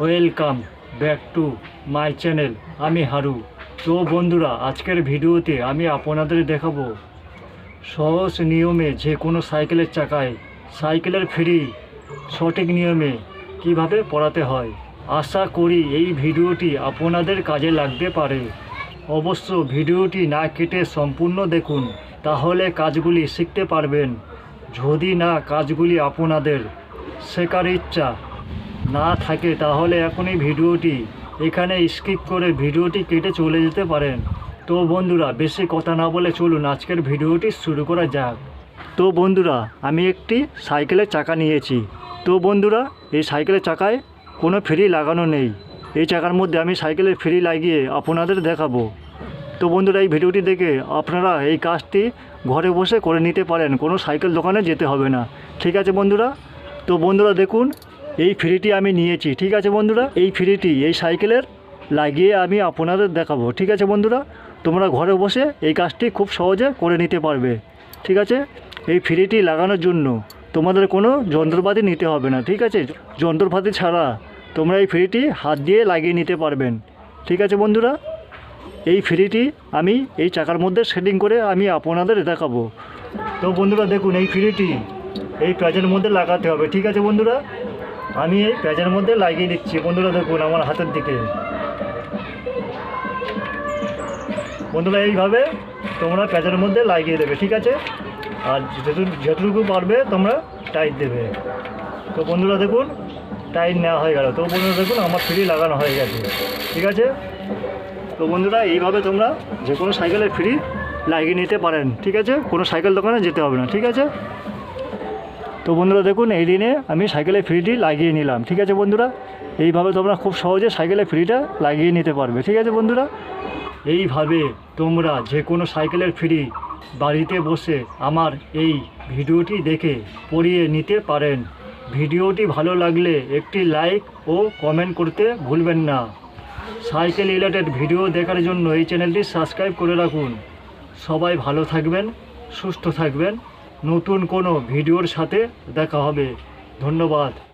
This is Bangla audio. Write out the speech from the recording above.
Welcome back to my channel আমি হারু। তো বন্ধুরা, আজকের ভিডিওতে আমি আপনাদের দেখাবো। সহজ নিয়মে যে কোনো সাইকেলের চাকায় সাইকেলের ফ্রি, সঠিক নিয়মে কীভাবে পড়াতে হয়। আশা করি এই ভিডিওটি আপনাদের কাজে লাগতে পারে। অবশ্য ভিডিওটি না কেটে সম্পূর্ণ দেখুন, তাহলে কাজগুলি শিখতে পারবেন। যদি না কাজগুলি আপনাদের শেখার ইচ্ছা না থাকে তাহলে এখনই ভিডিওটি এখানে স্কিপ করে ভিডিওটি কেটে চলে যেতে পারেন। তো বন্ধুরা, বেশি কথা না বলে চলুন আজকের ভিডিওটি শুরু করা যাক। তো বন্ধুরা, আমি একটি সাইকেলের চাকা নিয়েছি। তো বন্ধুরা, এই সাইকেলের চাকায় কোনো ফ্রি লাগানো নেই। এই চাকার মধ্যে আমি সাইকেলের ফ্রি লাগিয়ে আপনাদের দেখাবো। তো বন্ধুরা, এই ভিডিওটি দেখে আপনারা এই কাজটি ঘরে বসে করে নিতে পারেন। কোনো সাইকেল দোকানে যেতে হবে না। ঠিক আছে বন্ধুরা? তো বন্ধুরা, দেখুন এই ফ্রিটি আমি নিয়েছি, ঠিক আছে বন্ধুরা? এই ফ্রিটি, এই সাইকেলের লাগিয়ে আমি আপনাদের দেখাবো, ঠিক আছে বন্ধুরা? তোমরা ঘরে বসে এই কাজটি খুব সহজে করে নিতে পারবে, ঠিক আছে? এই ফ্রিটি লাগানোর জন্য তোমাদের কোনো যন্ত্রপাতি নিতে হবে না, ঠিক আছে? যন্ত্রপাতি ছাড়া তোমরা এই ফ্রিটি হাত দিয়ে লাগিয়ে নিতে পারবেন, ঠিক আছে বন্ধুরা? এই ফ্রিটি আমি এই চাকার মধ্যে সেটিং করে আমি আপনাদের দেখাবো। তো বন্ধুরা, দেখুন, এই ফ্রিটি এই প্যাচের মধ্যে লাগাতে হবে, ঠিক আছে বন্ধুরা? আমি এই প্যাচের মধ্যে লাগিয়ে দিচ্ছি। বন্ধুরা দেখুন, আমার হাতের দিকে। বন্ধুরা, এইভাবে তোমরা প্যাচের মধ্যে লাগিয়ে দেবে, ঠিক আছে? আর যতটুকু পারবে, তোমরা টাইট দেবে। তো বন্ধুরা, দেখুন টাইট নেওয়া হয়ে গেল। তো বন্ধুরা, দেখুন, আমার ফ্রি লাগানো হয়ে গেছে, ঠিক আছে? তো বন্ধুরা, এইভাবে তোমরা যে কোনো সাইকেলে ফ্রি লাগিয়ে নিতে পারেন, ঠিক আছে? কোনো সাইকেল দোকানে যেতে হবে না, ঠিক আছে? তো বন্ধুরা দেখুন, এই দিনে আমি সাইকেলের ফ্রিটি লাগিয়ে নিলাম, ঠিক আছে বন্ধুরা? এইভাবে তোমরা খুব সহজে সাইকেলের ফ্রিটা লাগিয়ে নিতে পারবে, ঠিক আছে বন্ধুরা? এইভাবে তোমরা যে কোনো সাইকেলের ফ্রি বাড়িতে বসে আমার এই ভিডিওটি দেখে পড়িয়ে নিতে পারেন। ভিডিওটি ভালো লাগলে একটি লাইক ও কমেন্ট করতে ভুলবেন না। সাইকেল রিলেটেড ভিডিও দেখার জন্য এই চ্যানেলটি সাবস্ক্রাইব করে রাখুন। সবাই ভালো থাকবেন, সুস্থ থাকবেন। নতুন কোনো ভিডিওর সাথে দেখা হবে। ধন্যবাদ।